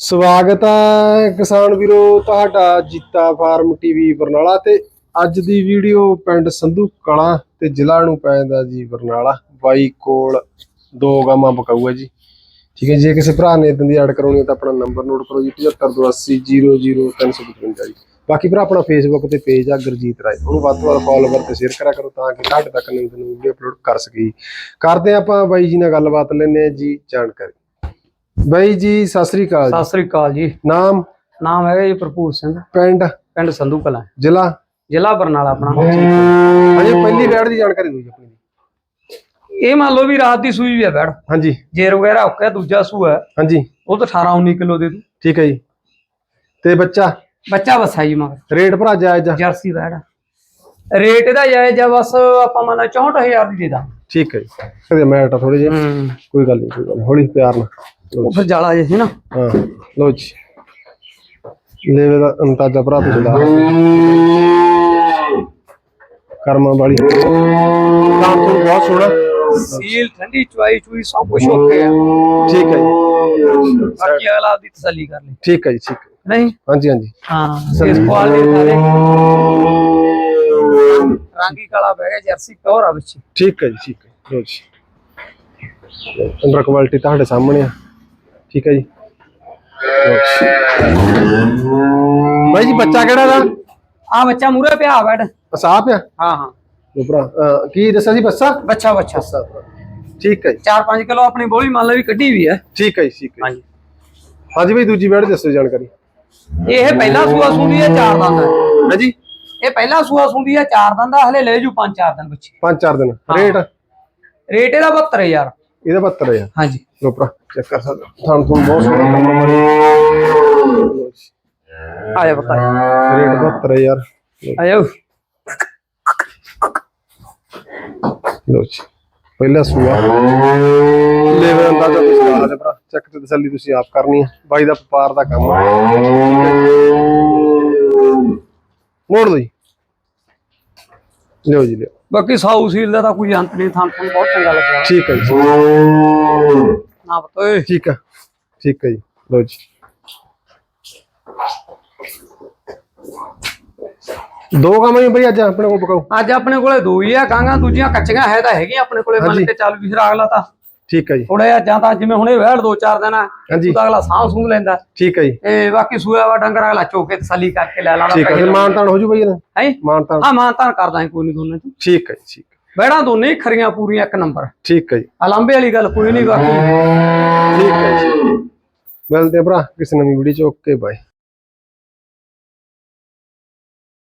ਸਵਾਗਤ ਹੈ ਕਿਸਾਨ ਵੀਰੋ, ਤੁਹਾਡਾ ਜੀਤਾ ਫਾਰਮ ਟੀਵੀ ਬਰਨਾਲਾ ਤੇ ਅੱਜ ਦੀ ਵੀਡੀਓ ਪਿੰਡ ਸੰਧੂ ਕਲਾਂ ਤੇ ਜ਼ਿਲ੍ਹਾ ਨੂੰ ਪੈਂਦਾ ਜੀ ਬਰਨਾਲਾ। ਬਾਈ ਕੋਲ ਦੋ ਗਾਵਾਂ ਬਕਾਊ ਜੀ। ਠੀਕ ਹੈ ਜੇ ਕਿਸੇ ਭਰਾ ਨੇ ਇਦਾਂ ਦੀ ਐਡ ਕਰਾਉਣੀ ਹੈ ਤਾਂ ਆਪਣਾ ਨੰਬਰ ਨੋਟ ਕਰੋ ਜੀ 7582800355 ਜੀ। ਬਾਕੀ ਭਰਾ, ਆਪਣਾ ਫੇਸਬੁੱਕ ਤੇ ਪੇਜ ਆ ਗੁਰਜੀਤ ਰਾਏ। ਉਹਨੂੰ ਵੱਧ ਤੋਂ ਵੱਧ ਫੋਲੋਵਰ ਤੇ ਸ਼ੇਅਰ ਕਰਿਆ ਕਰੋ ਤਾਂ ਕਿ ਤੁਹਾਡੇ ਤੱਕ ਨਵੀਂ ਨਵੀਂ ਵੀਡੀਓ ਅਪਲੋਡ ਕਰ ਸਕੀ। ਕਰਦੇ ਹਾਂ ਆਪਾਂ ਬਾਈ ਜੀ ਨਾਲ ਗੱਲਬਾਤ, ਲੈਂਦੇ ਹਾਂ ਜੀ ਜਾਣਕਾਰੀ। ਬਾਈ ਜੀ ਸਤਿ ਸ੍ਰੀ ਅਕਾਲ ਜੀ। ਸਤਿ ਸ੍ਰੀ ਅਕਾਲ ਜੀ। ਨਾਮ? ਨਾਮ ਹੈਗਾ ਜੀ ਭਰਪੂਰ ਸਿੰਘ। ਪਿੰਡ? ਪਿੰਡ ਸੰਧੂ ਕਲਾਂ। ਜ਼ਿਲ੍ਹਾ? ਜ਼ਿਲ੍ਹਾ ਬਰਨਾਲਾ ਆਪਣਾ। ਅਜੇ ਪਹਿਲੀ ਵੈੜ ਦੀ ਜਾਣਕਾਰੀ ਦਿਓ ਜੀ ਆਪਣੀ। ਦੀ। ਇਹ ਮੰਨ ਲਓ ਵੀ ਰਾਤ ਦੀ ਸੂਈ ਵੀ ਹੈ ਬੈੜ ਹਾਂਜੀ। ਜੇਰ ਵਗੈਰਾ ਓਕੇ ਦੂਜਾ ਸੂ ਹੈ। ਹਾਂਜੀ। ਉਹ ਤਾਂ 18 19 ਕਿਲੋ ਦੇ ਦੂ ਠੀਕ ਹੈ ਜੀ। ਤੇ ਬੱਚਾ? ਬੱਚਾ ਵਸਾ ਜੀ ਮਗਰ। ਰੇਟ ਭਰਾ ਜਾਇਜ਼ ਆ? ਜਰਸੀ ਬੈੜ ਰੇਟ ਇਹਦਾ ਜਾਇਜ਼ ਆ ਬਸ ਆਪਾਂ ਮੰਨ ਲਾ 64000 ਦੀ ਦੇ ਦਾਂ ਠੀਕ ਹੈ ਜੀ। ਮੈਟ ਥੋੜੇ ਜਿਹੇ। ਕੋਈ ਗੱਲ ਨਹੀਂ ਕੋਈ ਗੱਲ ਹੌਲੀ ਪਿਆਰ ਨਾਲ। ਲਓ ਉਹ ਫਿਰ ਜਾਲਾ ਜੇ ਸੀ ਨਾ। ਹਾਂ ਲਓ ਜੀ। ਲੈਵੇ ਦਾ ਅੰਤਾਜਾ ਭਰਾ ਤੁਸੀਂ ਲਾ ਕਰਮਾਂ ਵਾਲੀ। ਕੰਮ ਤੋਂ ਬਹੁਤ ਸੋਹਣਾ। ਸੀਲ ਠੰਡੀ ਚੁਆਈ ਚੁਈ ਸਭ ਕੁਝ ਓਕੇ ਆ। ਠੀਕ ਹੈ ਜੀ। ਬਾਕੀ ਅਗਲਾ ਆਪਦੀ ਤਸੱਲੀ ਕਰ ਲਈ ਠੀਕ ਹੈ ਜੀ ਠੀਕ ਨਹੀਂ? ਹਾਂਜੀ ਹਾਂਜੀ। ਹਾਂ ਇਸ ਕੁਆਲਿਟੀ ਸਾਰੇ ਰਾਂਗੀ ਕਾਲਾ ਬਹਿ ਗਿਆ ਜਰਸੀ ਪਿਓਰ ਆ ਵਿੱਚ। ਠੀਕ ਹੈ ਜੀ ਠੀਕ ਹੈ। ਲਓ ਜੀ। ਅੰਦਰ ਕੁਆਲਿਟੀ ਤੁਹਾਡੇ ਸਾਹਮਣੇ ਆ। ਠੀਕ ਹੈ ਜੀ। ਲਓ ਜੀ। ਬਾਈ ਜੀ ਬੱਚਾ ਕਿਹੜਾ ਦਾ ਆ ਬੱਚਾ ਮੂਰੇ ਪਿਆ ਬੈਠ ਅਸਾਪ ਆ ਹਾਂ ਹਾਂ। ਲਓ ਭਰਾ ਅਹ, ਕੀ ਦੱਸਿਆ ਸੀ ਬੱਸਾ ਬੱਚਾ ਬੱਚਾ। ਠੀਕ ਹੈ ਜੀ। 4-5 ਕਿਲੋ ਆਪਣੀ ਬੋਲੀ ਮੰਨ ਲਓ ਵੀ ਕੱਢੀ ਵੀ ਹੈ। ਠੀਕ ਹੈ ਜੀ ਠੀਕ ਹੈ ਹਾਂਜੀ। ਹਾਂਜੀ ਬਾਈ ਦੂਜੀ ਬੈਠ ਦੱਸੋ ਜਾਣਕਾਰੀ। ਇਹ ਪਹਿਲਾ ਸੂਆ ਸੁੰਦੀ ਹੈ ਚਾਰ ਦੰਦ ਹੈ। ਹਾਂਜੀ ਇਹ ਪਹਿਲਾ ਸੂਆ ਸੁੰਦੀ ਹੈ ਚਾਰ ਦੰਦ ਦਾ ਹਲੇ ਲੈ ਜੂ 5-4 ਦਿਨ ਬੱਚੇ। ਪੰਜ ਚਾਰ ਦਿਨ ਰੇਟ? ਰੇਟ ਇਹਦਾ 72000 ਇਹਦਾ 72 ਆ ਹਾਂਜੀ। ਲੋ ਭਰਾ। ਚੈੱਕ ਕਰ ਸਕਦੇ। ਥਾਣ ਤੋਂ ਬਹੁਤ ਸੋਹਣਾ ਜੀ। ਆ ਜਾ ਪਤਾ ਰੇਟ 72 ਯਾਰ ਆ ਜਾਓ ਲੋ ਜੀ ਪਹਿਲਾ ਸੂਆ ਲੈਵਲ ਅੰਦਾਜ਼ਾ ਤੁਸੀਂ ਲਾ ਸਕਦੇ ਭਰਾ ਚੈੱਕ ਤੇ ਤਸੱਲੀ ਤੁਸੀਂ ਆਪ ਕਰਨੀ ਹੈ ਬਾਈ ਦਾ ਵਪਾਰ ਦਾ ਕੰਮ ਹੈ ਮੋੜ ਜੀ ਲਿਓ ਜੀ ਲਿਓ ਬਾਕੀ ਸਾਊ ਸੀਲ ਦਾ ਤਾਂ ਕੋਈ ਅੰਤ ਨਹੀਂ ਥਾਂ ਤੁਹਾਨੂੰ ਬਹੁਤ ਚੰਗਾ ਲੱਗਿਆ ਠੀਕ ਹੈ ਜੀ ਨਾ ਪਤਾ ਓਏ ਠੀਕ ਹੈ ਠੀਕ ਹੈ ਜੀ। ਦੋ ਕੰਮ ਹੀ ਬਈ ਅੱਜ ਆਪਣੇ ਕੋਲ ਪਕਾਓ। ਅੱਜ ਆਪਣੇ ਕੋਲੇ ਦੋ ਹੀ ਆ ਕਾਂਗਾ ਦੂਜੀਆਂ ਕੱਚੀਆਂ ਹੈ ਤਾਂ ਹੈਗੀਆਂ ਆਪਣੇ ਕੋਲੇ ਮੰਨ। ਕੇ ਚੱਲ ਵੀ ਫਿਰ ਅਗਲਾ ਤਾਂ ਠੀਕ ਹੈ ਜੀ। ਥੋੜਾ ਜਿਹਾ ਜਾਂ ਤਾਂ ਜਿਵੇਂ ਹੁਣੇ ਵਹਿੜ ਦੋ ਚਾਰ ਦਿਨ ਆ ਉਹਦਾ ਅਗਲਾ ਸਾਹ ਸੂੰਘ ਲੈਂਦਾ। ਠੀਕ ਹੈ ਜੀ। ਤੇ ਬਾਕੀ ਸੂਆ ਵਾ ਡੰਗਰ ਅਗਲਾ ਚੋਕੇ ਤਸੱਲੀ ਕਰਕੇ ਲੈ ਲਾਣਾ ਠੀਕ ਹੈ ਮਾਨਤਾਨ ਹੋ ਜੂ ਬਈ ਇਹਦਾ ਹੈ? ਮਾਨਤਾਨ ਹਾਂ ਮਾਂ ਤਾਂ ਕਰਦਾ ਕੋਈ ਨਹੀਂ ਦੋਨਾਂ ਚ। ਠੀਕ ਹੈ ਜੀ ਠੀਕ ਬੈੜਾਂ ਦੋਨੇ ਖਰੀਆਂ ਪੂਰੀਆਂ ਇੱਕ ਨੰਬਰ। ਠੀਕ ਹੈ ਜੀ। ਅਲੰਬੇ ਵਾਲੀ ਗੱਲ ਕੋਈ ਨਹੀਂ ਬਾਕੀ। ਠੀਕ ਹੈ ਜੀ। ਮਿਲਦੇ ਆ ਭਰਾ ਕਿਸੇ ਨਵੀਂ ਵੀਡੀਓ ਚ। Okay bye